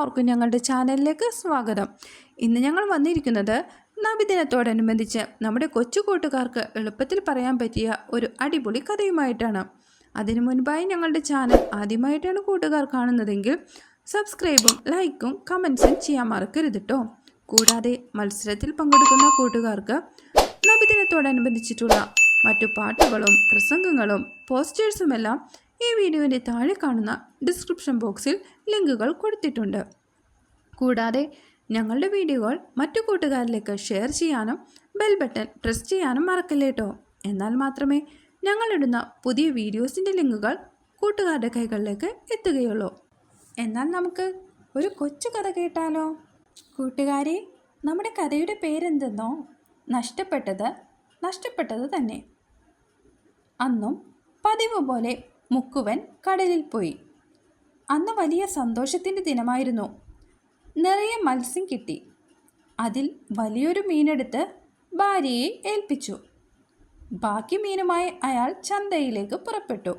എല്ലാവർക്കും ഞങ്ങളുടെ ചാനലിലേക്ക് സ്വാഗതം. ഇന്ന് ഞങ്ങൾ വന്നിരിക്കുന്നത് നബിദിനത്തോടനുബന്ധിച്ച് നമ്മുടെ കൊച്ചു കൂട്ടുകാർക്ക് എളുപ്പത്തിൽ പറയാൻ പറ്റിയ ഒരു അടിപൊളി കഥയുമായിട്ടാണ്. അതിനു മുൻപായി ഞങ്ങളുടെ ചാനൽ ആദ്യമായിട്ടാണ് കൂട്ടുകാർ കാണുന്നതെങ്കിൽ സബ്സ്ക്രൈബും ലൈക്കും കമൻസും ചെയ്യാൻ മറക്കരുത് കേട്ടോ കൂടാതെ മത്സരത്തിൽ പങ്കെടുക്കുന്ന കൂട്ടുകാർക്ക് നബിദിനത്തോടനുബന്ധിച്ചിട്ടുള്ള മറ്റു പാട്ടുകളും പ്രസംഗങ്ങളും പോസ്റ്റേഴ്സുമെല്ലാം ഈ വീഡിയോയുടെ താഴെ കാണുന്ന ഡിസ്ക്രിപ്ഷൻ ബോക്സിൽ ലിങ്കുകൾ കൊടുത്തിട്ടുണ്ട്. കൂടാതെ ഞങ്ങളുടെ വീഡിയോകൾ മറ്റു കൂട്ടുകാരിലേക്ക് ഷെയർ ചെയ്യാനും ബെൽ ബട്ടൺ പ്രസ് ചെയ്യാനും മറക്കല്ലേ കേട്ടോ എന്നാൽ മാത്രമേ ഞങ്ങളിടുന്ന പുതിയ വീഡിയോസിന്റെ ലിങ്കുകൾ കൂട്ടുകാരുടെ കൈകളിലേക്ക് എത്തുകയുള്ളൂ. എന്നാൽ നമുക്ക് ഒരു കൊച്ചു കഥ കേട്ടാലോ? കൂട്ടുകാരെ നമ്മുടെ കഥയുടെ പേരെന്തെന്നോ നഷ്ടപ്പെട്ടത് നഷ്ടപ്പെട്ടത് തന്നെ. അന്നും പതിവ് പോലെ മുക്കുവൻ കടലിൽ പോയി. അന്ന് വലിയ സന്തോഷത്തിന്റെ ദിനമായിരുന്നു. നിറയെ മത്സ്യം കിട്ടി. അതിൽ വലിയൊരു മീനെടുത്ത് ഭാര്യയെ ഏൽപ്പിച്ചു. ബാക്കി മീനുമായി അയാൾ ചന്തയിലേക്ക് പുറപ്പെട്ടു.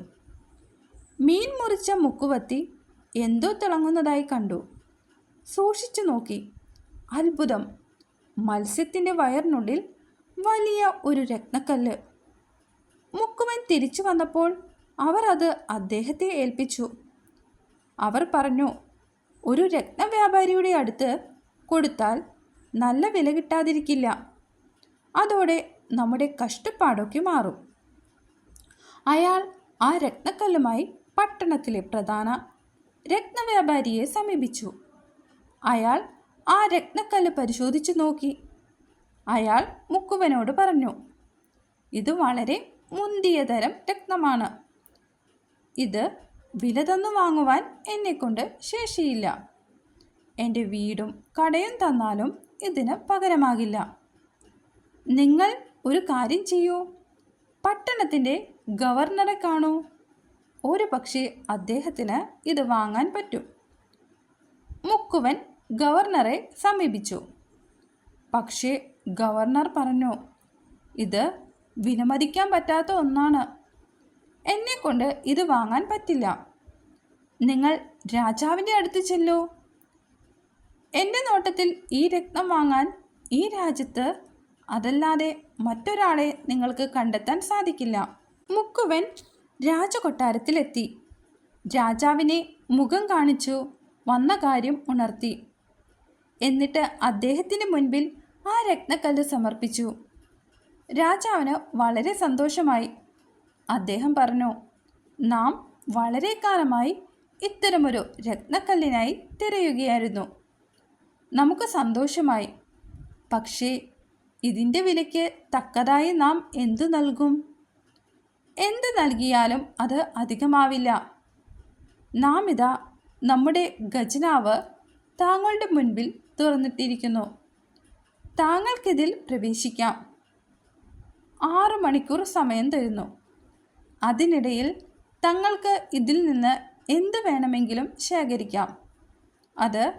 മീൻ മുറിച്ച മുക്കുവത്തി എന്തോ തിളങ്ങുന്നതായി കണ്ടു. സൂക്ഷിച്ചു നോക്കി. അത്ഭുതം. മത്സ്യത്തിന്റെ വയറിനുള്ളിൽ വലിയ ഒരു രത്നക്കല്ല്. മുക്കുവൻ തിരിച്ചു വന്നപ്പോൾ അവർ അത് അദ്ദേഹത്തെ ഏൽപ്പിച്ചു. അവർ പറഞ്ഞു ഒരു രത്ന രത്നവ്യാപാരിയുടെ അടുത്ത് കൊടുത്താൽ നല്ല വില കിട്ടാതിരിക്കില്ല. അതോടെ നമ്മുടെ കഷ്ടപ്പാടൊക്കെ മാറും. അയാൾ ആ രത്നക്കല്ലുമായി പട്ടണത്തിലെ പ്രധാന രത്നവ്യാപാരിയെ സമീപിച്ചു. അയാൾ ആ രത്നക്കല്ല് പരിശോധിച്ചു നോക്കി. അയാൾ മുക്കുവനോട് പറഞ്ഞു ഇത് വളരെ മുന്തിയ തരം രത്നമാണ്. ഇത് വില തന്നു വാങ്ങുവാൻ എന്നെക്കൊണ്ട് ശേഷിയില്ല. എന്റെ വീടും കടയും തന്നാലും ഇതിന് പകരമാകില്ല. നിങ്ങൾ ഒരു കാര്യം ചെയ്യൂ. പട്ടണത്തിന്റെ ഗവർണറെ കാണൂ. ഒരു പക്ഷേ അദ്ദേഹത്തിന് ഇത് വാങ്ങാൻ പറ്റും. മുക്കുവൻ ഗവർണറെ സമീപിച്ചു. പക്ഷേ ഗവർണർ പറഞ്ഞു ഇത് വിലമതിക്കാൻ പറ്റാത്ത ഒന്നാണ്. എന്നെക്കൊണ്ട് ഇത് വാങ്ങാൻ പറ്റില്ല. നിങ്ങൾ രാജാവിന്റെ അടുത്ത് ചെല്ലൂ. എന്റെ നോട്ടത്തിൽ ഈ രക്തം വാങ്ങാൻ ഈ രാജ്യത്ത് അതല്ലാതെ മറ്റൊരാളെ നിങ്ങൾക്ക് കണ്ടെത്താൻ സാധിക്കില്ല. മുക്കുവൻ രാജകൊട്ടാരത്തിലെത്തി. രാജാവിനെ മുഖം കാണിച്ചു വന്ന കാര്യം ഉണർത്തി. എന്നിട്ട് അദ്ദേഹത്തിന് മുൻപിൽ ആ രത്നക്കല്ല് സമർപ്പിച്ചു. രാജാവിന് വളരെ സന്തോഷമായി. അദ്ദേഹം പറഞ്ഞു നാം വളരെ കാലമായി ഇത്തരമൊരു രത്നക്കല്ലിനായി തിരയുകയായിരുന്നു. നമുക്ക് സന്തോഷമായി. പക്ഷേ ഇതിന്റെ വിലയ്ക്ക് തക്കതായി നാം എന്തു നൽകും? എന്ത് നൽകിയാലും അത് അധികമാവില്ല. നാം ഇതാ നമ്മുടെ ഖജനാവ് താങ്കളുടെ മുൻപിൽ തുറന്നിട്ടിരിക്കുന്നു. താങ്കൾക്കിതിൽ പ്രവേശിക്കാം. ആറു മണിക്കൂർ സമയം തരുന്നു. അതിനിടയിൽ തങ്ങൾക്ക് ഇതിൽ നിന്ന് എന്ത് വേണമെങ്കിലും ശേഖരിക്കാം. അത്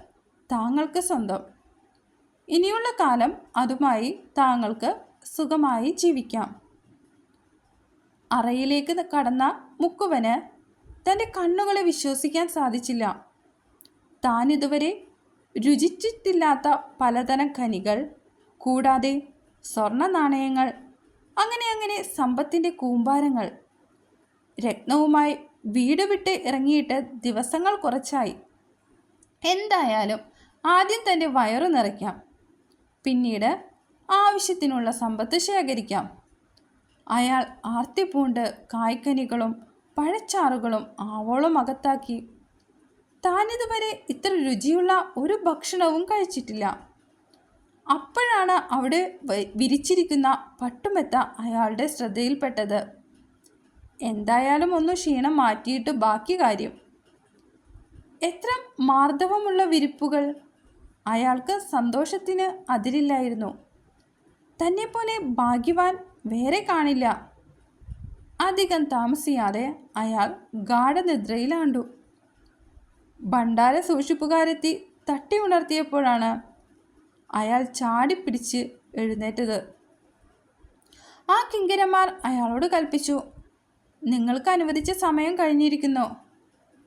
താങ്കൾക്ക് സ്വന്തം. ഇനിയുള്ള കാലം അതുമായി താങ്കൾക്ക് സുഖമായി ജീവിക്കാം. അറയിലേക്ക് കടന്ന മുക്കുവന് തന്റെ കണ്ണുകളെ വിശ്വസിക്കാൻ സാധിച്ചില്ല. താൻ ഇതുവരെ രുചിച്ചിട്ടില്ലാത്ത പലതരം ഖനികൾ കൂടാതെ സ്വർണ നാണയങ്ങൾ അങ്ങനെ അങ്ങനെ സമ്പത്തിന്റെ കൂമ്പാരങ്ങൾ രത്നവുമായി വീട് വിട്ട് ഇറങ്ങിയിട്ട് ദിവസങ്ങൾ കുറച്ചായി. എന്തായാലും ആദ്യം തന്റെ വയറു നിറയ്ക്കാം. പിന്നീട് ആവശ്യത്തിനുള്ള സമ്പത്ത് ശേഖരിക്കാം. അയാൾ ആർത്തിപ്പൂണ്ട് കായ്ക്കനികളും പഴച്ചാറുകളും ആവോളം അകത്താക്കി. താനിതുവരെ ഇത്ര രുചിയുള്ള ഒരു ഭക്ഷണവും കഴിച്ചിട്ടില്ല. അപ്പോഴാണ് അവിടെ വിരിച്ചിരിക്കുന്ന പട്ടുമെത്ത അയാളുടെ ശ്രദ്ധയിൽപ്പെട്ടത്. എന്തായാലും ഒന്ന് ക്ഷീണം മാറ്റിയിട്ട് ബാക്കി കാര്യം. എത്ര മാർദ്ദവമുള്ള വിരിപ്പുകൾ. അയാൾക്ക് സന്തോഷത്തിന് അതിരില്ലായിരുന്നു. തന്നെപ്പോലെ ഭാഗ്യവാൻ വേറെ കാണില്ല. അധികം താമസിയാതെ അയാൾ ഗാഠനിദ്രയിലാണ്ടു. ഭണ്ഡാര സൂക്ഷിപ്പുകാരെത്തി തട്ടി ഉണർത്തിയപ്പോഴാണ് അയാൾ ചാടിപ്പിടിച്ച് എഴുന്നേറ്റത്. ആ കിങ്കരന്മാർ അയാളോട് കൽപ്പിച്ചു നിങ്ങൾക്ക് അനുവദിച്ച സമയം കഴിഞ്ഞിരിക്കുന്നു.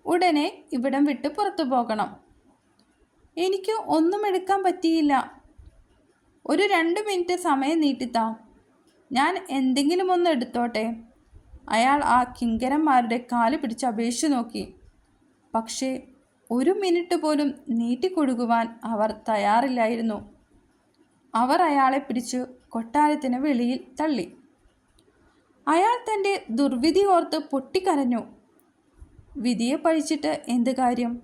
ഉടനെ ഇവിടം വിട്ട് പുറത്തു പോകണം. എനിക്ക് ഒന്നും എടുക്കാൻ പറ്റിയില്ല. ഒരു രണ്ട് മിനിറ്റ് സമയം നീട്ടിത്താം. ഞാൻ എന്തെങ്കിലും ഒന്ന് എടുത്തോട്ടെ. അയാൾ ആ കിങ്കരന്മാരുടെ കാൽ പിടിച്ച് അപേക്ഷിച്ചു നോക്കി. പക്ഷേ ഒരു മിനിറ്റ് പോലും നീട്ടിക്കൊടുക്കുവാൻ അവർ തയ്യാറില്ലായിരുന്നു. അവർ അയാളെ പിടിച്ച് കൊട്ടാരത്തിന് വെളിയിൽ തള്ളി. അയാൾ തന്റെ ദുർവിധി ഓർത്ത് പൊട്ടിക്കരഞ്ഞു. വിധിയെ പഴിച്ചിട്ട് എന്ത് കാര്യം?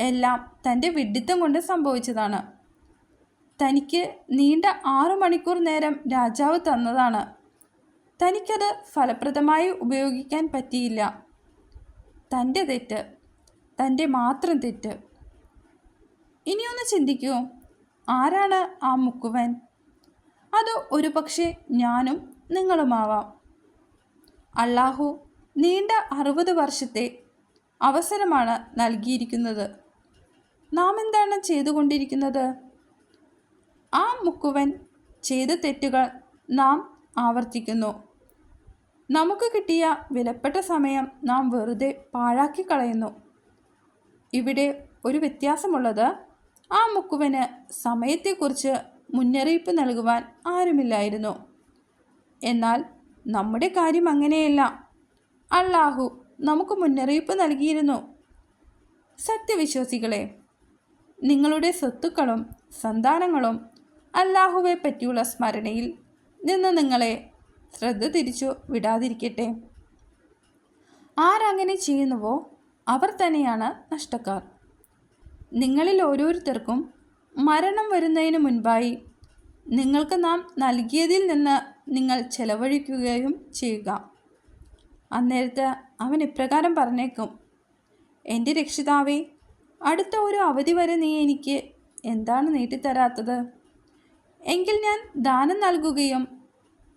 എല്ലാം തന്റെ വിഡിത്തം കൊണ്ട് സംഭവിച്ചതാണ്. തനിക്ക് നീണ്ട ആറു മണിക്കൂർ നേരം രാജാവ് തന്നതാണ്. തനിക്കത് ഫലപ്രദമായി ഉപയോഗിക്കാൻ പറ്റിയില്ല. തന്റെ തെറ്റ് തന്റെ മാത്രം തെറ്റ്. ഇനിയൊന്ന് ചിന്തിക്കൂ. ആരാണ് ആ മുക്കുവൻ? അത് ഒരു പക്ഷേ ഞാനും നിങ്ങളുമാവാം. അള്ളാഹു നീണ്ട അറുപത് വർഷത്തെ അവസരമാണ് നൽകിയിരിക്കുന്നത്. നാം എന്താണ് ചെയ്തുകൊണ്ടിരിക്കുന്നത്? ആ മുക്കുവൻ ചെയ്ത തെറ്റുകൾ നാം ആവർത്തിക്കുന്നു. നമുക്ക് കിട്ടിയ വിലപ്പെട്ട സമയം നാം വെറുതെ പാഴാക്കി കളയുന്നു. ഇവിടെ ഒരു വ്യത്യാസമുള്ളത് ആ മുക്കുവന് സമയത്തെക്കുറിച്ച് മുന്നറിയിപ്പ് നൽകുവാൻ ആരുമില്ലായിരുന്നു. എന്നാൽ നമ്മുടെ കാര്യം അങ്ങനെയല്ല. അള്ളാഹു നമുക്ക് മുന്നറിയിപ്പ് നൽകിയിരുന്നു. സത്യവിശ്വാസികളെ നിങ്ങളുടെ സ്വത്തുക്കളും സന്താനങ്ങളും അല്ലാഹുവെ പറ്റിയുള്ള സ്മരണയിൽ നിന്ന് നിങ്ങളെ ശ്രദ്ധ തിരിച്ചു വിടാതിരിക്കട്ടെ. ആരങ്ങനെ ചെയ്യുന്നുവോ അവർ തന്നെയാണ് നഷ്ടക്കാർ. നിങ്ങളിൽ ഓരോരുത്തർക്കും മരണം വരുന്നതിന് മുൻപായി നിങ്ങൾക്ക് നാം നൽകിയതിൽ നിന്ന് നിങ്ങൾ ചെലവഴിക്കുകയും ചെയ്യുക. അന്നേരത്ത് അവൻ ഇപ്രകാരം പറഞ്ഞേക്കും എന്റെ രക്ഷിതാവേ അടുത്ത ഒരു അവധി വരെ നീ എനിക്ക് എന്താണ് നീട്ടിത്തരാത്തത്? എങ്കിൽ ഞാൻ ദാനം നൽകുകയും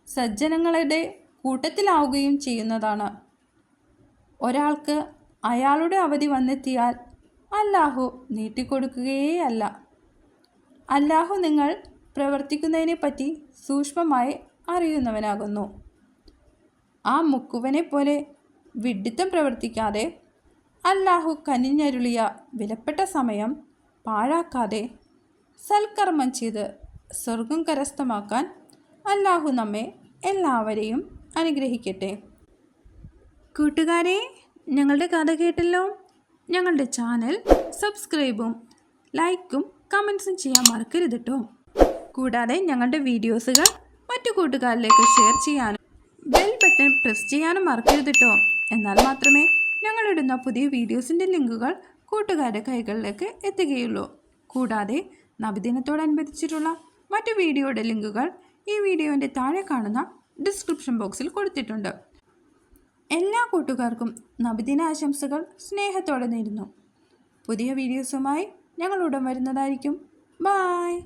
സജ്ജനങ്ങളുടെ കൂട്ടത്തിലാവുകയും ചെയ്യുന്നതാണ്. ഒരാൾക്ക് അയാളുടെ അവധി വന്നെത്തിയാൽ അല്ലാഹു നീട്ടിക്കൊടുക്കുകയേ അല്ല അല്ലാഹു നിങ്ങൾ പ്രവർത്തിക്കുന്നതിനെപ്പറ്റി സൂക്ഷ്മമായി അറിയുന്നവനാകുന്നു. ആ മുക്കുവനെ പോലെ വിഡിത്തം പ്രവർത്തിക്കാതെ അല്ലാഹു കനിഞ്ഞരുളിയ വിലപ്പെട്ട സമയം പാഴാക്കാതെ സൽക്കർമ്മം ചെയ്ത് സ്വർഗം കരസ്ഥമാക്കാൻ അല്ലാഹു നമ്മെ എല്ലാവരെയും അനുഗ്രഹിക്കട്ടെ. കൂട്ടുകാരെ ഞങ്ങളുടെ കഥ കേട്ടല്ലോ? ഞങ്ങളുടെ ചാനൽ സബ്സ്ക്രൈബും ലൈക്കും കമൻസും ചെയ്യാൻ മറക്കരുത് കേട്ടോ കൂടാതെ ഞങ്ങളുടെ വീഡിയോസുകൾ മറ്റു കൂട്ടുകാരിലേക്ക് ഷെയർ ചെയ്യാനും ബെൽ ബട്ടൺ പ്രസ് ചെയ്യാനും മറക്കരുത് കേട്ടോ എന്നാൽ മാത്രമേ ഞങ്ങളിടുന്ന പുതിയ വീഡിയോസിന്റെ ലിങ്കുകൾ കൂട്ടുകാരുടെ കൈകളിലേക്ക് എത്തുകയുള്ളൂ. കൂടാതെ നബിദിനത്തോടനുബന്ധിച്ചിട്ടുള്ള മറ്റു വീഡിയോയുടെ ലിങ്കുകൾ ഈ വീഡിയോന്റെ താഴെ കാണുന്ന ഡിസ്ക്രിപ്ഷൻ ബോക്സിൽ കൊടുത്തിട്ടുണ്ട്. എല്ലാ കൂട്ടുകാർക്കും നബിദിന ആശംസകൾ സ്നേഹത്തോടെ നേരുന്നു. പുതിയ വീഡിയോസുമായി ഞങ്ങൾ വരുന്നതായിരിക്കും. ബായ്